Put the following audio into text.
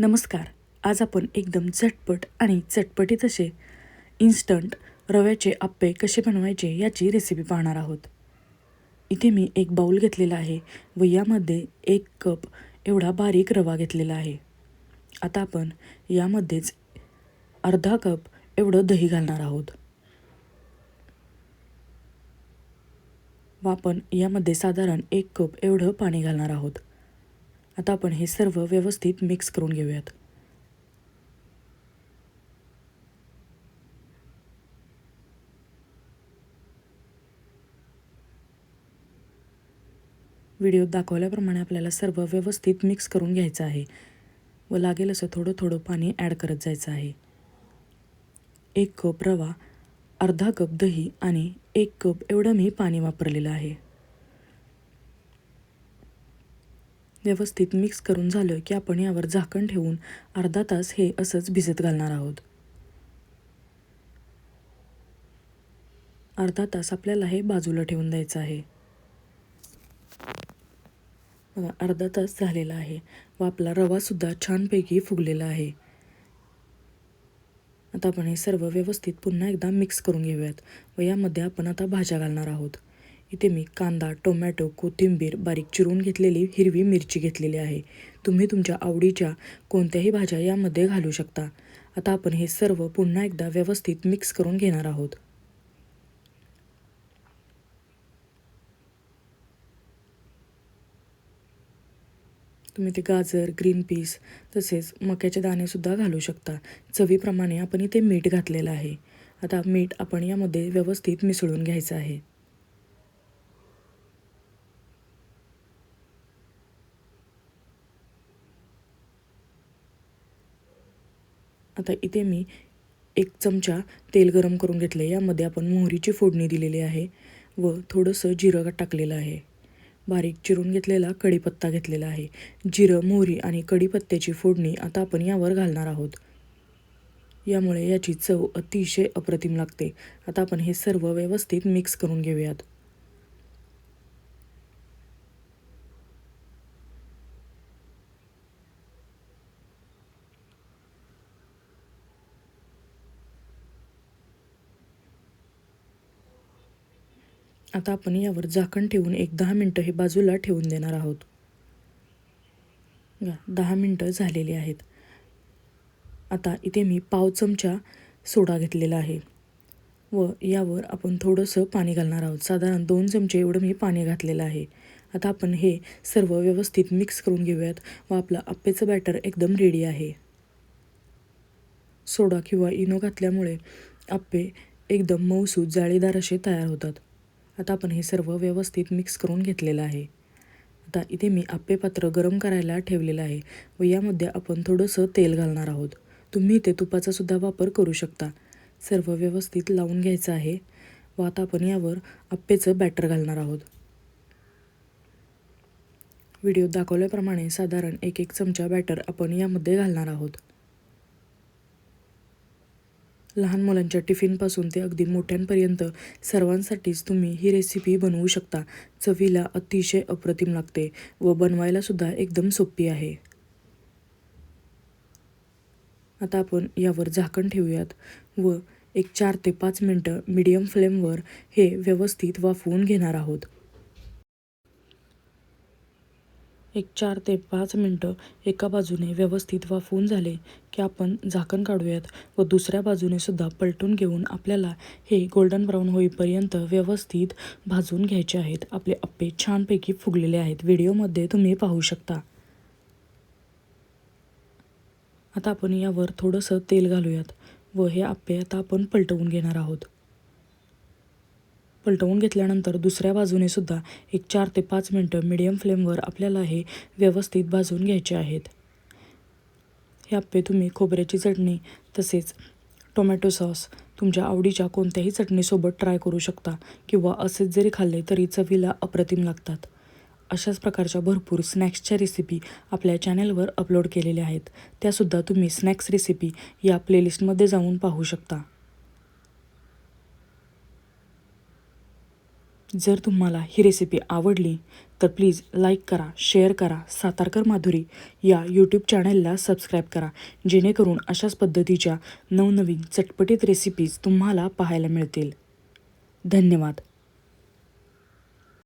नमस्कार. आज आपण एकदम झटपट आणि चटपटीत असे इन्स्टंट रव्याचे आप्पे कसे बनवायचे याची रेसिपी पाहणार आहोत. इथे मी एक बाऊल घेतलेला आहे व यामध्ये एक कप एवढा बारीक रवा घेतलेला आहे. आता आपण यामध्येच अर्धा कप एवढं दही घालणार आहोत. व आपण यामध्ये साधारण एक कप एवढं पाणी घालणार आहोत. आता आपण हे सर्व व्यवस्थित मिक्स करून घेऊयात. व्हिडिओत दाखवल्याप्रमाणे आपल्याला सर्व व्यवस्थित मिक्स करून घ्यायचं आहे व लागेल असं थोडं थोडं पाणी ॲड करत जायचं आहे. एक कप रवा अर्धा कप दही आणि एक कप एवढं मी पाणी वापरलेलं आहे. व्यवस्थित मिक्स करून झालं की आपण यावर झाकण ठेवून अर्धा तास हे असंच भिजत घालणार आहोत. अर्धा तास आपल्याला हे बाजूला ठेवून द्यायचं आहे. बघा अर्धा तास झालेला आहे व आपला रवासुद्धा छानपैकी फुगलेला आहे. आता आपण हे सर्व व्यवस्थित पुन्हा एकदा मिक्स करून घेऊयात व यामध्ये आपण आता भाज्या घालणार आहोत. इथे मी कांदा टोमॅटो कोथिंबीर बारीक चिरून घेतलेली हिरवी मिरची घेतलेली आहे. तुम्ही तुमच्या आवडीच्या कोणत्याही भाज्या यामध्ये घालू शकता. आता आपण हे सर्व पुन्हा एकदा व्यवस्थित मिक्स करून घेणार आहोत. तुम्ही ते गाजर ग्रीन पीस तसेच मक्याचे दाणेसुद्धा घालू शकता. चवीप्रमाणे आपण इथे मीठ घातलेलं आहे. आता मीठ आपण यामध्ये व्यवस्थित मिसळून घ्यायचं आहे. आता इथे मी एक चमचा तेल गरम करून घेतले यामध्ये आपण मोहरीची फोडणी दिलेली आहे व थोडंसं जिरं टाकलेलं आहे. बारीक चिरून घेतलेला कढीपत्ता घेतलेला आहे. जिरं मोहरी आणि कढीपत्त्याची फोडणी आता आपण यावर घालणार आहोत. यामुळे याची चव अतिशय अप्रतिम लागते. आता आपण हे सर्व व्यवस्थित मिक्स करून घेऊयात. आता आपण यावर झाकण ठेवून एक दहा मिनटं हे बाजूला ठेवून देणार आहोत. दहा मिनटं झालेली आहेत. आता इथे मी पाव चमचा सोडा घेतलेला आहे. व यावर आपण थोडंसं पाणी घालणार आहोत. साधारण दोन चमचे एवढं मी पाणी घातलेलं आहे. आता आपण हे सर्व व्यवस्थित मिक्स करून घेऊयात व आपलं आप्पेचं बॅटर एकदम रेडी आहे. सोडा किंवा इनो घातल्यामुळे आप्पे एकदम मऊसूद जाळीदार असे तयार होतात. आता आपण हे सर्व व्यवस्थित मिक्स करून घेतलेलं आहे. आता इथे मी आप्पे पात्र गरम करायला ठेवलेलं आहे व यामध्ये आपण थोडंसं तेल घालणार आहोत. तुम्ही इथे तुपाचासुद्धा वापर करू शकता. सर्व व्यवस्थित लावून घ्यायचं आहे व आता आपण यावर आप्पेचं बॅटर घालणार आहोत. व्हिडिओ दाखवल्याप्रमाणे साधारण एक एक चमचा बॅटर आपण यामध्ये घालणार आहोत. लहान मुलांच्या टिफिनपासून ते अगदी मोठ्यांपर्यंत सर्वांसाठीच तुम्ही ही रेसिपी बनवू शकता. चवीला अतिशय अप्रतिम लागते व बनवायला सुद्धा एकदम सोपी आहे. आता आपण यावर झाकण ठेवूयात व एक चार ते पाच मिनटं मीडियम फ्लेमवर हे व्यवस्थित वाफवून घेणार आहोत. एक चार ते पाच मिनटं एका बाजूने व्यवस्थित वाफवून झाले की आपण झाकण काढूयात व दुसऱ्या बाजूने सुद्धा पलटून घेऊन आपल्याला हे गोल्डन ब्राऊन होईपर्यंत व्यवस्थित भाजून घ्यायचे आहेत. आपले अप्पे छानपैकी फुगलेले आहेत. व्हिडिओमध्ये तुम्ही पाहू शकता. आता आपण यावर थोडंसं तेल घालूयात व हे आप्पे आता आपण पलटवून घेणार आहोत. पलटवून घेतल्यानंतर दुसऱ्या बाजूने सुद्धा एक चार ते पाच मिनटं मिडियम फ्लेमवर आपल्याला हे व्यवस्थित भाजून घ्यायचे आहेत. हे आप्पे तुम्ही खोबऱ्याची चटणी तसेच टोमॅटो सॉस तुमच्या आवडीच्या कोणत्याही चटणीसोबत ट्राय करू शकता किंवा असेच जरी खाल्ले तरी चवीला अप्रतिम लागतात. अशाच प्रकारच्या भरपूर स्नॅक्सच्या रेसिपी आपल्या चॅनलवर अपलोड केलेल्या आहेत. त्यासुद्धा तुम्ही स्नॅक्स रेसिपी या प्लेलिस्टमध्ये जाऊन पाहू शकता. जर तुम्हाला ही रेसिपी आवडली तर प्लीज लाईक करा शेअर करा. सातारकर माधुरी या यूट्यूब चॅनलला सबस्क्राईब करा. जेणेकरून अशाच पद्धतीच्या नवनवीन चटपटीत रेसिपीज तुम्हाला पाहायला मिळतील. धन्यवाद.